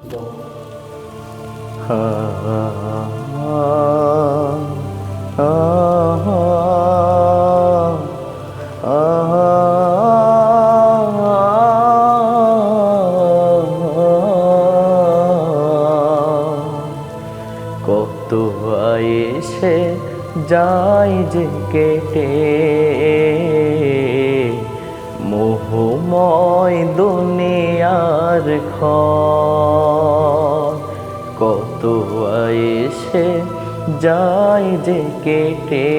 কত এসে যাই যে কেটে। মোহময় দুনিয়ার ঘর। যাই যে কেটে।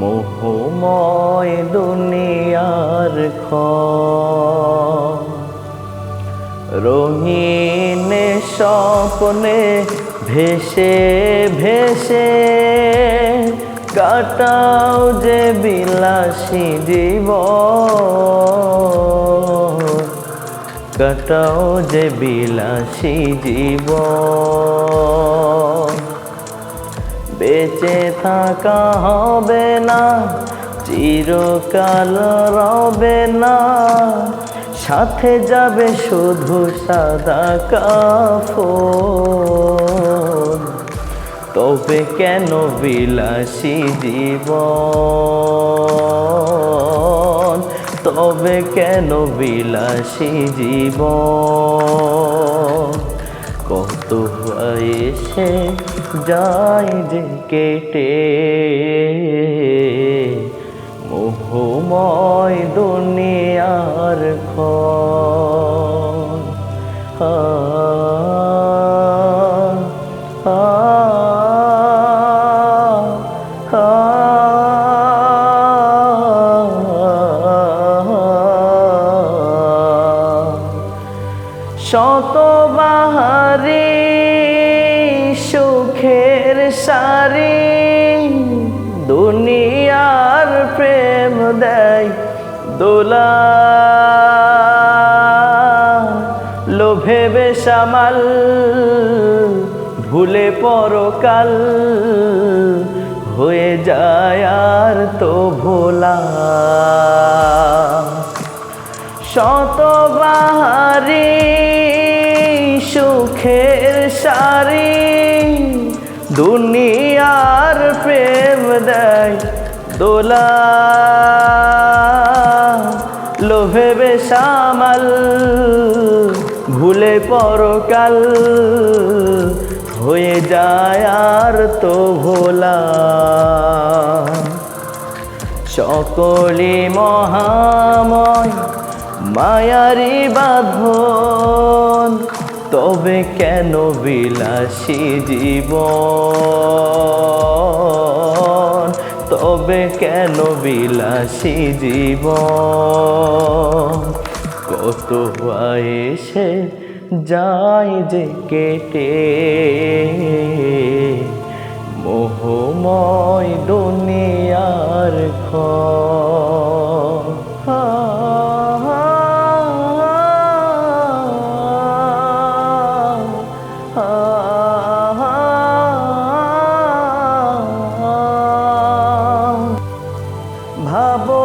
মোহময় দুনিয়ার ঘর রঙিন স্বপ্নে ভেসে ভেসে কাটাও যে বিলাসী জীব কাটাও যে বিলাসী জীব বেঁচে থাকা হবে না, চিরকাল রবে না। সাথে যাবে শুধু সাদা কাফন। তবে কেন বিলাসী জীবন? তবে কেন বিলাসী জীব কত এসে যায় যে কেটে। মোহময় দুনিয়ার খন শতবাহারি সুখের সারি দুনিয়ার প্রেম দেয় দোলা। লোভে বেসামাল, ভুলে পরকাল, হয়ে যায় আর তো ভোলা। শতবাহারি সারি দুনিয়ার প্রেম দেয় দোলা। লোভে বেসামাল, ভুলে পরকাল। হয়ে যায় আর তো ভোলা। সকলে মহাময় মায়ারি বাঁধন। তবে কেন বিলাসী জীবন? তবে কেন বিলাসী জীবন? কত এসে যায় যে কেটে। মোহময় দুনিয়ার খ ভাবো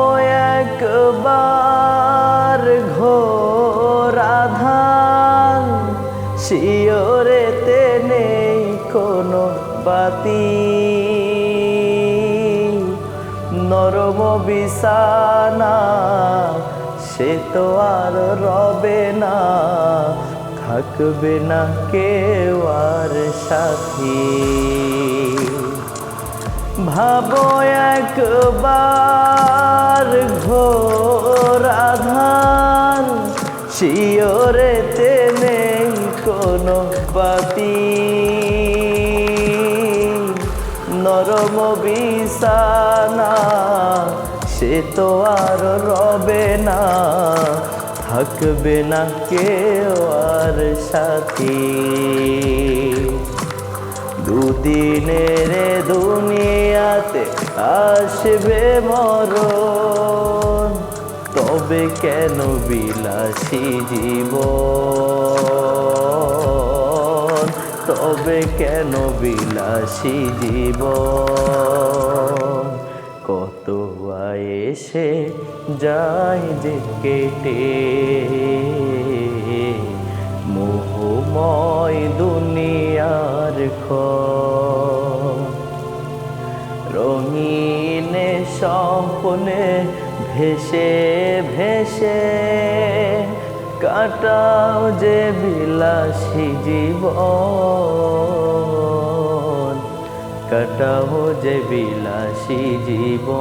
একবার ঘোর আধার শিওরেতে নেই কোনো বাতি। নরম বিছানা, সে তো আর রবে না, থাকবে না কেউ আর সাথী। ভাবো একবার ঘোর আধার শিওরেতে নেই কোনো বাতি। নরম বিছানা, সে তো আর রবে না। থাকবে না কেউ আর সাথী। দুদিনের দুনিয়াতে আসবে মরণ। তবে কেন বিলাসী জীবন? তবে কেন বিলাসী জীবন? কত এসে যায় যে কেটে। মনে ভেসে ভেসে কাটাও যে বিলাসী জীবন। কাটাও যে বিলাসী জীবন।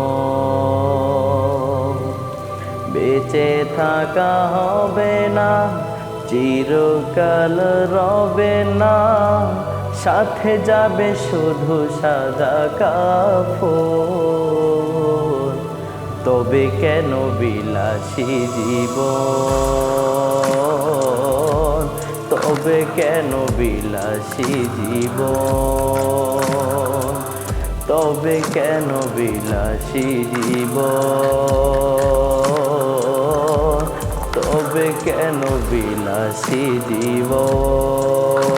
বেঁচে থাকা হবে না, চিরকাল রবে না। সাথে যাবে শুধু সাদা কাপড় তবে কেন বিলাসী জীবন? তবে কেন বিলাসী জীবন? তবে কেন বিলাসী জীবন? তবে কেন বিলাসী জীবন?